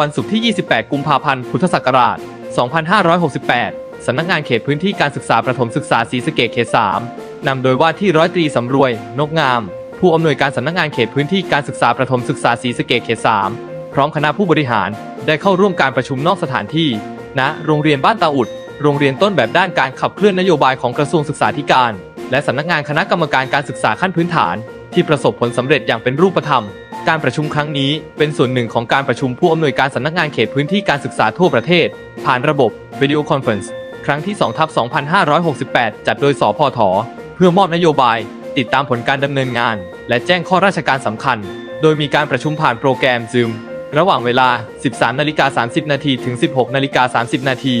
วันศุกร์ที่ 28 กุมภาพันธ์ พุทธศักราช 2568 สำนักงานเขตพื้นที่การศึกษาประถมศึกษาศรีสะเกษเขต 3 นำโดยว่าที่ร้อยตรีสำรวย นกงาม ผู้อำนวยการสำนักงานเขตพื้นที่การศึกษาประถมศึกษาศรีสะเกษเขต 3 พร้อมคณะผู้บริหารได้เข้าร่วมการประชุมนอกสถานที่ณโรงเรียนบ้านตาอุด โรงเรียนต้นแบบด้านการขับเคลื่อนนโยบายของกระทรวงศึกษาธิการ และสำนักงานคณะกรรมการการศึกษาขั้นพื้นฐาน ที่ประสบผลสำเร็จอย่างเป็นรูปธรรม การประชุมครั้งนี้เป็นส่วนหนึ่งของการประชุมผู้อำนวยการสำนักงานเขตพื้นที่การศึกษาทั่วประเทศ ผ่านระบบ Video Conference ครั้งที่2ทับ2568 จัดโดยสพท เพื่อมอบนโยบาย ติดตามผลการดำเนินงาน และแจ้งข้อราชการสำคัญ โดยมีการประชุมผ่านโปรแกรม Zoom ระหว่างเวลา 13นาฬิกา30 นาทีถึง 16นาฬิกา30 นาที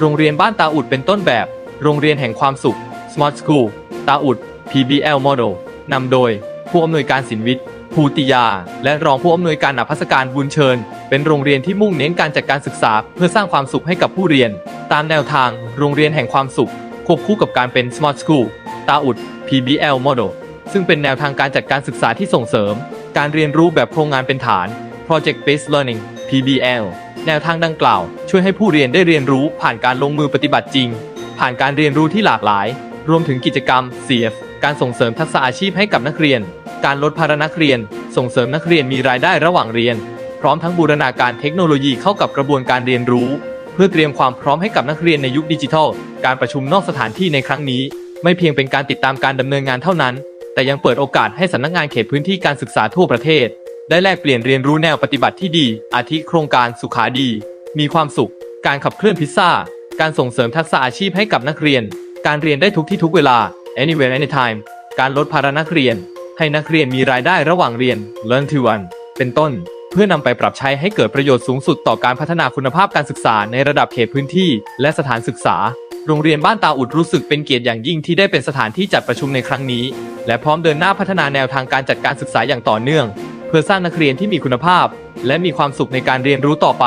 โรงเรียนบ้านตาอุดเป็นต้นแบบ โรงเรียนแห่งความสุข Smart School ตาอุด PBL Model นำโดยผู้อำนวยการศิลวิทย์ ภูติยา และรองผู้อำนวยการอภัสการบุญเชิญ เป็นโรงเรียนที่มุ่งเน้นการจัดการศึกษา เพื่อสร้างความสุขให้กับผู้เรียน ตามแนวทางโรงเรียนแห่งความสุข ควบคู่กับการเป็น Smart School ตาอุด PBL Model ซึ่งเป็นแนวทางการจัดการศึกษาที่ส่งเสริม การเรียนรู้แบบโครงงานเป็นฐาน Project Based Learning PBL แนวทางดังกล่าว ช่วยให้ผู้เรียนได้เรียนรู้ผ่านการลงมือปฏิบัติจริง ผ่านการเรียนรู้ที่หลากหลาย รวมถึงกิจกรรม CF การส่งเสริมทักษะอาชีพให้กับนักเรียน การลดภาระนักเรียน ส่งเสริมนักเรียนมีรายได้ระหว่างเรียน พร้อมทั้งบูรณาการเทคโนโลยีเข้ากับกระบวนการเรียนรู้ เพื่อเตรียมความพร้อมให้กับนักเรียนในยุคดิจิทัล การประชุมนอกสถานที่ในครั้งนี้ ไม่เพียงเป็นการติดตามการดำเนินงานเท่านั้น แต่ยังเปิดโอกาสให้สำนักงานเขตพื้นที่การศึกษาทั่วประเทศ ได้แลกเปลี่ยนเรียนรู้แนวปฏิบัติที่ดี อาทิโครงการสุขาดี มีความสุข การขับเคลื่อนพิซซ่า การส่งเสริมทักษะอาชีพให้กับนักเรียน การเรียนได้ทุกที่ทุกเวลา anywhere anytime การลดภาระนักเรียน ให้นักเรียนมีรายได้ระหว่างเรียน learn to earn เป็นต้น เพื่อนำไปปรับใช้ให้เกิดประโยชน์สูงสุดต่อการพัฒนาคุณภาพการศึกษาในระดับเขตพื้นที่ และสถานศึกษา โรงเรียนบ้านตาอุดรู้สึกเป็นเกียรติอย่างยิ่งที่ได้เป็นสถานที่จัดประชุมในครั้งนี้ และพร้อมเดินหน้าพัฒนาแนวทางการจัดการศึกษาอย่างต่อเนื่อง เพื่อสร้างนักเรียนที่มีคุณภาพ และมีความสุขในการเรียนรู้ต่อไป